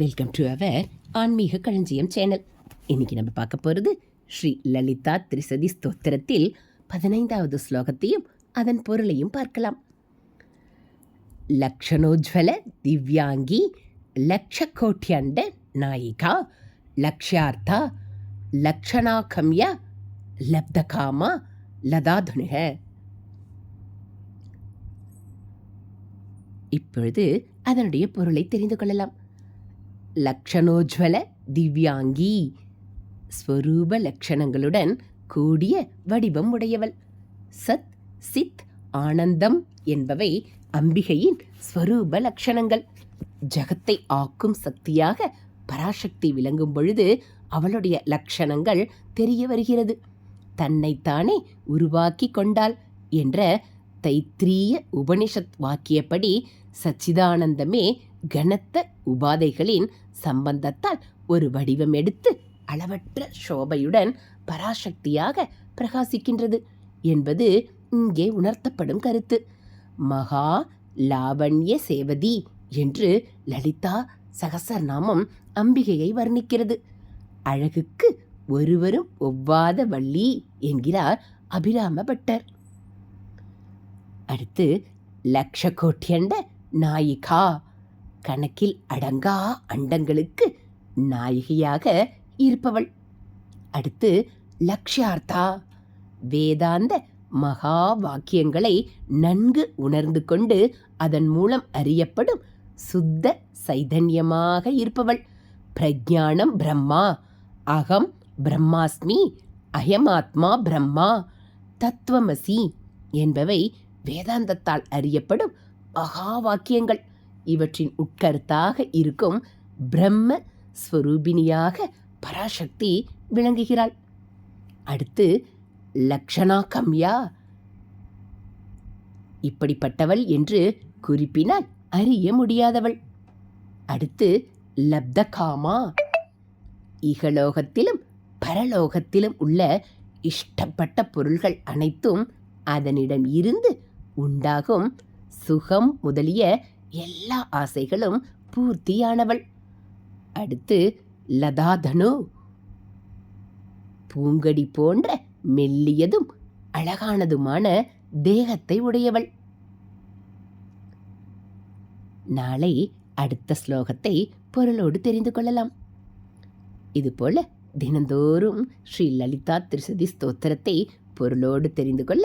Welcome to our ஆன்மீக களஞ்சியம் channel இன்னைக்கு நம்ம பார்க்க போகிறது ஸ்ரீ லலிதா திரிசதி ஸ்தோத்திரத்தில் பதினைந்தாவது ஸ்லோகத்தையும் அதன் பொருளையும் பார்க்கலாம். லக்ஷணோஜ்வல திவ்யாங்கி லக்ஷகோட்யண்ட நாயிகா லக்ஷார்த்தா லக்ஷணாகம்யா லப்தகாமா லதாதுனுக. இப்பொழுது அதனுடைய பொருளை தெரிந்து கொள்ளலாம். லக்ஷணோஜ்வல திவ்யாங்கி. ஸ்வரூப லக்ஷணங்களுடன் கூடிய வடிவம் உடையவள். சத் சித் ஆனந்தம் என்பவை அம்பிகையின் ஸ்வரூப லக்ஷணங்கள். ஜகத்தை ஆக்கும் சக்தியாக பராசக்தி விளங்கும் பொழுது அவளுடைய லட்சணங்கள் தெரிய வருகிறது. தன்னைத்தானே உருவாக்கி கொண்டாள் என்ற தைத்திரிய உபனிஷத் வாக்கியப்படி சச்சிதானந்தமே கனத்த உபாதைகளின் சம்பந்தத்தால் ஒரு வடிவம் எடுத்து அளவற்ற சோபையுடன் பராசக்தியாக பிரகாசிக்கின்றது என்பது இங்கே உணர்த்தப்படும் கருத்து. மகா லாவண்ய சேவதி என்று லலிதா சகசரநாமம் அம்பிகையை வர்ணிக்கிறது. அழகுக்கு ஒருவரும் ஒவ்வாத வள்ளி என்கிறார் அபிராம பட்டர். அடுத்து லக்ஷ கோட்டியண்ட நாயிகா கணக்கில் அடங்கா அண்டங்களுக்கு நாயகியாக இருப்பவள். அடுத்து லக்ஷ்யார்த்தா வேதாந்த மகா வாக்கியங்களை நன்கு உணர்ந்து கொண்டு அதன் மூலம் அறியப்படும் சுத்த சைதன்யமாக இருப்பவள். பிரஜானம் பிரம்மா அகம் பிரம்மாஸ்மி அயமாத்மா பிரம்மா தத்துவமசி என்பவை வேதாந்தத்தால் அறியப்படும் மகா வாக்கியங்கள். இவற்றின் உட்கருத்தாக இருக்கும் பிரம்ம ஸ்வரூபிணியாக பராசக்தி விளங்குகிறாள். அடுத்து லக்ஷணா கம்யா இப்படிப்பட்டவள் என்று குறிப்பினால் அறிய முடியாதவள். அடுத்து லப்தகாமா. இகலோகத்திலும் பரலோகத்திலும் உள்ள இஷ்டப்பட்ட பொருள்கள் அனைத்தும் அதனிடம் இருந்து உண்டாகும் சுகம் முதலிய எல்லா ஆசைகளும் பூர்த்தியானவள். அடுத்து லதாதனு. பூங்கடி போன்ற மெல்லியதும் அழகானதுமான தேகத்தை உடையவள். நாளை அடுத்த ஸ்லோகத்தை பொருளோடு தெரிந்து கொள்ளலாம். இதுபோல தினந்தோறும் ஸ்ரீ லலிதா திருசதி ஸ்தோத்திரத்தை பொருளோடு தெரிந்து கொள்ள